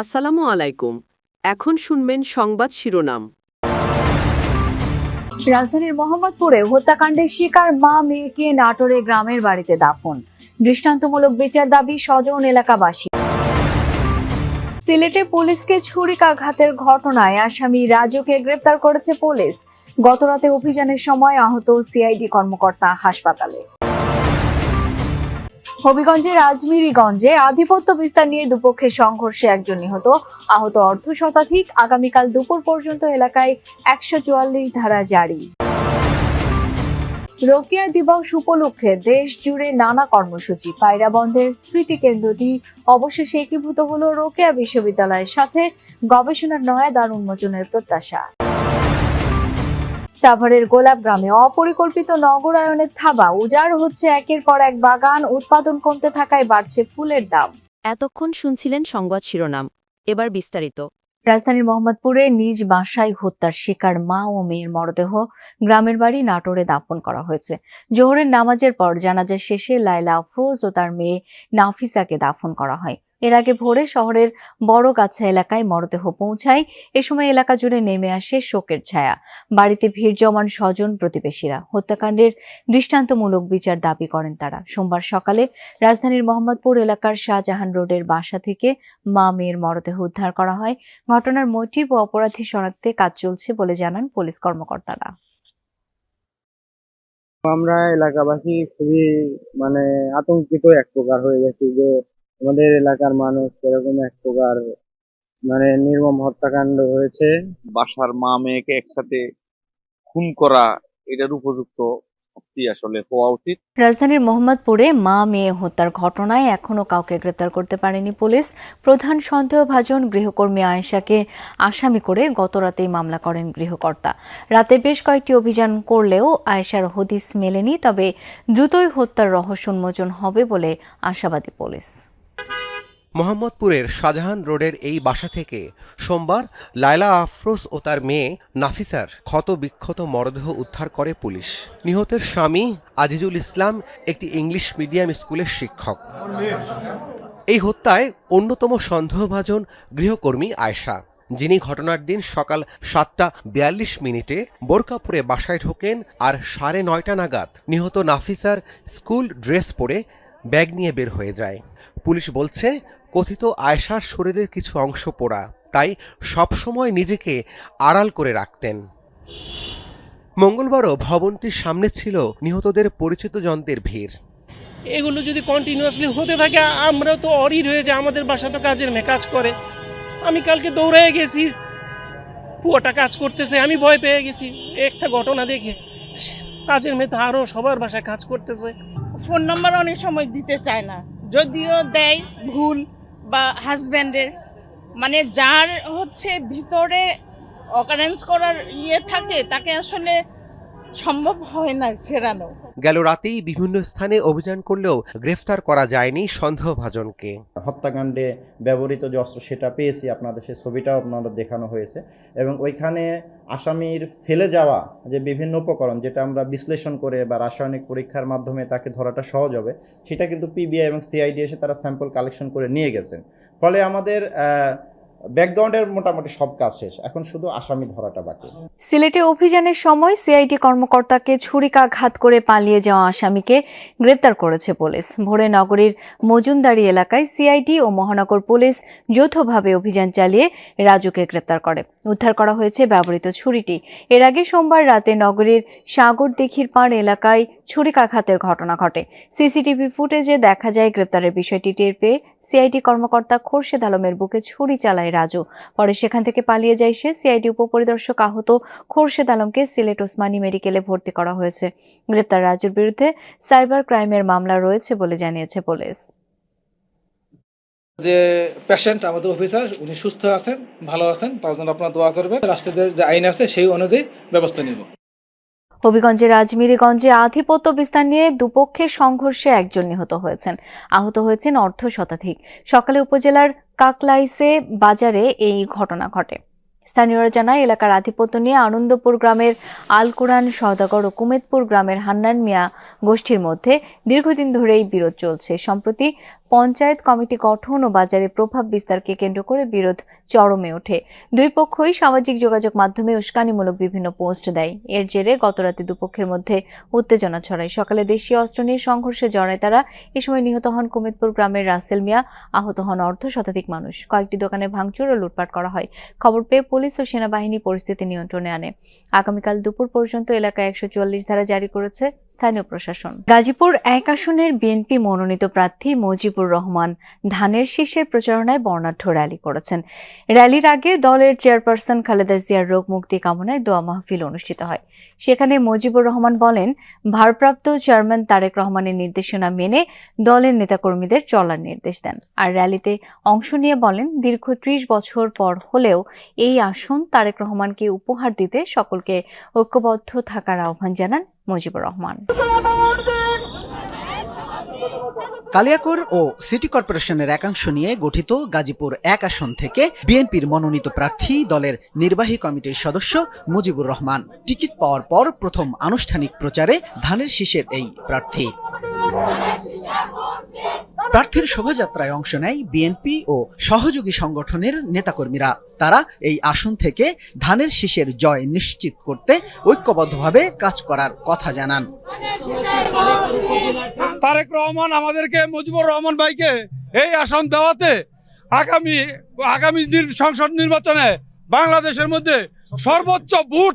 আসসালামু আলাইকুম। এখন শুনবেন সংবাদ শিরোনাম। রাজধানীর মোহাম্মদপুরে হত্যাকাণ্ডের শিকার মা মেয়েকে নাটোরে গ্রামের বাড়িতে দাফন। দৃষ্টান্তমূলক বিচার দাবি স্বজন এলাকাবাসী। সিলেটে পুলিশকে ছুরিকাঘাতের ঘটনায় আসামি রাজুকে গ্রেপ্তার করেছে পুলিশ। গতরাতে অভিযানের সময় আহত সিআইডি কর্মকর্তা হাসপাতালে। হবিগঞ্জের আজমিরিগঞ্জে আধিপত্য বিস্তার নিয়ে দুপক্ষের সংঘর্ষে একজন নিহত। আহত অর্ধ শতাধিক আগামীকাল দুপুর পর্যন্ত এলাকায় একশো চুয়াল্লিশ ধারা জারি। রোকেয়া দিবস উপলক্ষে দেশ জুড়ে নানা কর্মসূচি। পায়রা বন্ধের স্মৃতিকেন্দ্রটি অবশেষে একীভূত হল রোকেয়া বিশ্ববিদ্যালয়ের সাথে গবেষণার নয়া দ্বার উন্মোচনের প্রত্যাশা। সাভারের গোলাপ গ্রামে অপরিকল্পিত নগরায়নের থাবা উজাড় হচ্ছে একের পর এক বাগান উৎপাদন কমতে থাকায় বাড়ছে ফুলের দাম। এতক্ষণ শুনছিলেন সংবাদ শিরোনাম। এবার বিস্তারিত। রাজধানীর মোহাম্মদপুরে নিজ বাসায় হত্যার শিকার মা ও মেয়ের মরদেহ গ্রামের বাড়ি নাটোরে দাফন করা হয়েছে। জোহরের নামাজের পর জানাজা শেষে লাইলা আফরোজ ও তার মেয়ে নাফিসাকে দাফন করা হয়। এর আগে ভোরে শহরের বড় বড়গাছা এলাকায় মরদেহ পৌঁছায়। এ সময় এলাকা জুড়ে নেমে আসে শোকের ছায়া। বাড়িতে ভিড় জমান স্বজন প্রতিবেশীরা হত্যাকাণ্ডের দৃষ্টান্তমূলক বিচার দাবি করেন তারা। সোমবার সকালে রাজধানীর মোহাম্মদপুর এলাকার শাহজাহান রোডের বাসা থেকে মা মেয়ের মরদেহ উদ্ধার করা হয়। ঘটনার মোটিভ ও অপরাধী শনাক্তে কাজ চলছে বলে জানান পুলিশ কর্মকর্তারা। আমরা এলাকাবাসী খুবই মানে আতঙ্কিত এক প্রকার হয়ে গেছি যে আমাদের এলাকার মানুষ এরকম এক প্রকার মানে নির্মম হত্যাকাণ্ড হয়েছে। বাসার মা মেয়েকে একসাথে খুন করা এটার উপযুক্ত শাস্তি আসলে হওয়া উচিত। রাজধানীর মোহাম্মদপুরে মা মেয়ে হত্যার ঘটনায় এখনও কাউকে গ্রেপ্তার করতে পারেনি পুলিশ। প্রধান সন্দেহভাজন গৃহকর্মী আয়েশাকে আসামি করে গতরাতেই মামলা করেন গৃহকর্তা। রাতে বেশ কয়েকটি অভিযান করলেও আয়েশার হদিস মেলেনি তবে দ্রুতই হত্যার রহস্য উন্মোচন হবে বলে আশাবাদী পুলিশ। মোহাম্মদপুরের শাহজাহান রোডের এই বাসা থেকে সোমবার লায়লা আফরোজ ও তার মেয়ে নাফিসার ক্ষত বিক্ষত মরদেহ উদ্ধার করে পুলিশ। নিহতের স্বামী আজিজুল ইসলাম, একটি ইংলিশ মিডিয়াম স্কুলের শিক্ষক। এই হত্যায় অন্যতম সন্দেহভাজন গৃহকর্মী আয়শা, যিনি ঘটনার দিন সকাল সাতটা বিয়াল্লিশ মিনিটে বোরকাপুরে বাসায় ঢোকেন আর সাড়ে নয়টা নাগাদ নিহত নাফিসার স্কুল ড্রেস পরে ব্যাগ নিয়ে বের হয়ে যায়। পুলিশ বলছে, কথিত আয়শার শরীরের কিছু অংশ পোড়া, তাই সবসময় নিজেকে আড়াল করে রাখতেন। মঙ্গলবারও ভবনটির সামনে ছিল নিহতদের পরিচিত জনদের ভিড়। এগুলো যদি কন্টিনিউয়াসলি হতে থাকে আমরা তো হয়ে যায় আমাদের বাসা তো কাজের মেয়ে কাজ করে। আমি কালকে দৌড়ে গেছি, পুয়াটা কাজ করতেছে, আমি ভয় পেয়ে গেছি। একটা ঘটনা দেখে, কাজের মেয়ে তো আরও সবার বাসায় কাজ করতেছে। ফোন নাম্বার অনেক সময় দিতে চায় না। যদিও দেয় ভুল বা হাজব্যান্ডের মানে যার হচ্ছে ভিতরে অকারেন্স করার ইয়ে থাকে, তাকে আসলে সম্ভব হয় না ফেরানো। গেল রাতেই বিভিন্ন স্থানে অভিযান করলেও গ্রেফতার করা যায়নি সন্দেহভাজনকে। হত্যাকাণ্ডে ব্যবহৃত যে অস্ত্র সেটা পেয়েছি, আপনাদের সেই ছবিটাও আপনাদের দেখানো হয়েছে। এবং ওইখানে আসামির ফেলে যাওয়া যে বিভিন্ন উপকরণ, যেটা আমরা বিশ্লেষণ করে বা রাসায়নিক পরীক্ষার মাধ্যমে তাকে ধরাটা সহজ হবে, সেটা কিন্তু পিবিআই এবং সিআইডি এসে তারা স্যাম্পল কালেকশন করে নিয়ে গেছেন। ফলে আমাদের ব্যাকগ্রাউন্ডের মোটামুটি সব কাজ শেষ। এখন শুধু আসামি ধরাটা বাকি। সিলেটে অভিযানের সময় সিআইটি কর্মকর্তাকে ছুরিকাঘাত করে পালিয়ে যাওয়া আসামিকে গ্রেপ্তার করেছে পুলিশ। ভোরে নগরীর মজুমদারি এলাকায় সিআইটি ও মহানগর পুলিশ যৌথভাবে অভিযান চালিয়ে রাজুকে গ্রেপ্তার করে। উদ্ধার করা হয়েছে ব্যবহৃত ছুরিটি। এর আগে সোমবার রাতে নগরীর সাগর দিঘির পাড় এলাকায় ছুরিকাঘাতের ঘটনা ঘটে। সিসিটিভি ফুটেজে দেখা যায়, গ্রেপ্তারের বিষয়টি টের পেয়ে সিআইটি কর্মকর্তা খোরশেদ আলমের বুকে ছুরি চালায় রাজু। পরে সেখান থেকে পালিয়ে যায় সে। সিআইডি উপপরিদর্শক আহত খোরশেদ আলমকে সিলেট ওসমানী মেডিকেলে ভর্তি করা হয়েছে। গ্রেপ্তার রাজুর বিরুদ্ধে সাইবার ক্রাইমের মামলা রয়েছে বলে জানিয়েছে পুলিশ। যে পেশেন্ট আমাদের অফিসার উনি সুস্থ আছেন, ভালো আছেন, তার জন্য আপনারা দোয়া করবেন। রাষ্ট্রের যে আইন আছে, সেই অনুযায়ী ব্যবস্থা নিব। হবিগঞ্জের আজমিরিগঞ্জে আধিপত্য বিস্তার নিয়ে দুপক্ষের সংঘর্ষে একজন নিহত হয়েছেন। আহত হয়েছেন অর্ধ শতাধিক। সকালে উপজেলার কাকলাইসে বাজারে এই ঘটনা ঘটে। স্থানীয়রা জানায়, এলাকার আধিপত্য নিয়ে আনন্দপুর গ্রামের আল কোরআন সওদাগর ও কুমেদপুর গ্রামের হান্নান মিয়া গোষ্ঠীর মধ্যে দীর্ঘদিন ধরেই বিরোধ চলছে। সম্প্রতি পঞ্চায়েত কমিটি গঠন ও বাজারে প্রভাব বিস্তারকে কেন্দ্র করে বিরোধ চরমে ওঠে। দুই পক্ষই সামাজিক যোগাযোগ মাধ্যমে উস্কানিমূলক বিভিন্ন পোস্ট দেয়। এর জেরে গতরাতে দুপক্ষের মধ্যে উত্তেজনা ছড়ায়। সকালে দেশীয় অস্ত্র নিয়ে সংঘর্ষে জড়ায় তারা। এ সময় নিহত হন কুমেদপুর গ্রামের রাসেল মিয়া। আহত হন অর্ধ শতাধিক মানুষ। কয়েকটি দোকানে ভাঙচুর ও লুটপাট করা হয়। খবর পেয়ে পুলিশ ও সেনাবাহিনী পরিস্থিতি নিয়ন্ত্রণে আনে। আগামীকাল দুপুর পর্যন্ত এলাকায় একশো চল্লিশ ধারা জারি করেছে স্থানীয় প্রশাসন। গাজীপুর এক আসনের বিএনপি মনোনীত প্রার্থী মুজিবুর রহমান ধানের শীষের প্রচারণায় বর্ণাঢ্য র্যালি করেছেন। র্যালির আগে দলের চেয়ারপারসন খালেদা জিয়ার রোগ মুক্তি কামনায় দোয়া মাহফিল অনুষ্ঠিত হয়। সেখানে মজিবুর রহমান বলেন, ভারপ্রাপ্ত চেয়ারম্যান তারেক রহমানের নির্দেশনা মেনে দলের নেতাকর্মীদের চলার নির্দেশ দেন। আর র্যালিতে অংশ নিয়ে বলেন, দীর্ঘ ত্রিশ বছর পর হলেও এই আসন, তারেক রহমানকে উপহার দিতে সকলকে ঐক্যবদ্ধ থাকার আহ্বান জানান মুজিবুর রহমান। কালিয়াকৈর ও সিটি কর্পোরেশনের একাংশ নিয়ে গঠিত গাজীপুর এক আসন থেকে বিএনপির মনোনীত প্রার্থী দলের নির্বাহী কমিটির সদস্য মুজিবুর রহমান। টিকিট পাওয়ার পর প্রথম আনুষ্ঠানিক প্রচারে ধানের শীষের এই প্রার্থী। প্রার্থীর শোভাযাত্রায় অংশ নেয় বিএনপি ও সহযোগী সংগঠনের নেতাকর্মীরা। তারা এই আসন থেকে ধানের শীষের জয় নিশ্চিত করতে ঐক্যবদ্ধভাবে কাজ করার কথা জানান। তারেক রহমান আমাদেরকে মুজিবুর রহমান ভাইকে এই আসন দেওয়াতে আগামী আগামী সংসদ নির্বাচনে বাংলাদেশের মধ্যে সর্বোচ্চ ভোট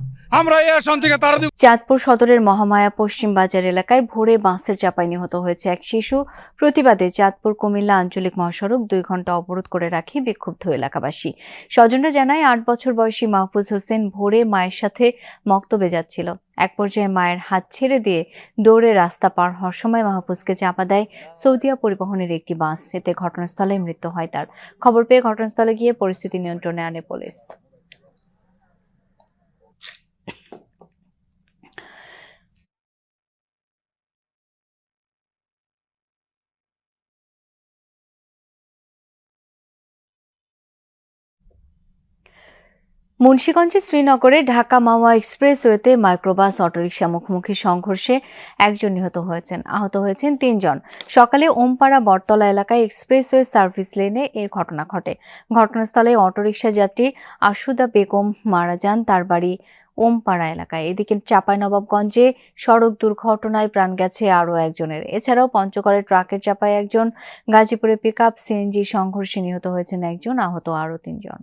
চাঁদপুর সদরের মহামায়া পশ্চিম বাজার এলাকায় ভোরে বাসের চাপায় নিহত হয়েছে এক শিশু। প্রতিবাদে চাঁদপুর কুমিল্লা আঞ্চলিক মহাসড়ক দুই ঘণ্টা অবরোধ করে রাখি বিক্ষুব্ধ এলাকাবাসী। স্বজনরা জানায়, আট বছর বয়সী মাহফুজ হোসেন ভোরে মায়ের সাথে মক্তবে যাচ্ছিল। এক পর্যায়ে মায়ের হাত ছেড়ে দিয়ে দৌড়ে রাস্তা পার হওয়ার সময় মাহফুজকে চাপা দেয় সৌদিয়া পরিবহনের একটি বাস। এতে ঘটনাস্থলে মৃত্যু হয় তার। খবর পেয়ে ঘটনাস্থলে গিয়ে পরিস্থিতি নিয়ন্ত্রণে আনে পুলিশ। মুন্সীগঞ্জে শ্রীনগরে ঢাকা মাওয়া এক্সপ্রেসওয়েতে মাইক্রোবাস, অটোরিকশা মুখোমুখি সংঘর্ষে একজন নিহত হয়েছেন। আহত হয়েছেন তিনজন। সকালে ওমপাড়া বটতলা এলাকায় এক্সপ্রেসওয়ে সার্ভিস লেনে এ ঘটনা ঘটে। ঘটনাস্থলে অটোরিকশা যাত্রী আশুদা বেগম মারা যান, তার বাড়ি ওমপাড়া এলাকায়। এদিকে চাঁপাইনবাবগঞ্জে সড়ক দুর্ঘটনায় প্রাণ গেছে আরও একজনের। এছাড়াও পঞ্চগড়ের ট্রাকের চাপায় একজন, গাজীপুরে পিকআপ, সিএনজি সংঘর্ষে নিহত হয়েছেন একজন, আহত আরও তিনজন।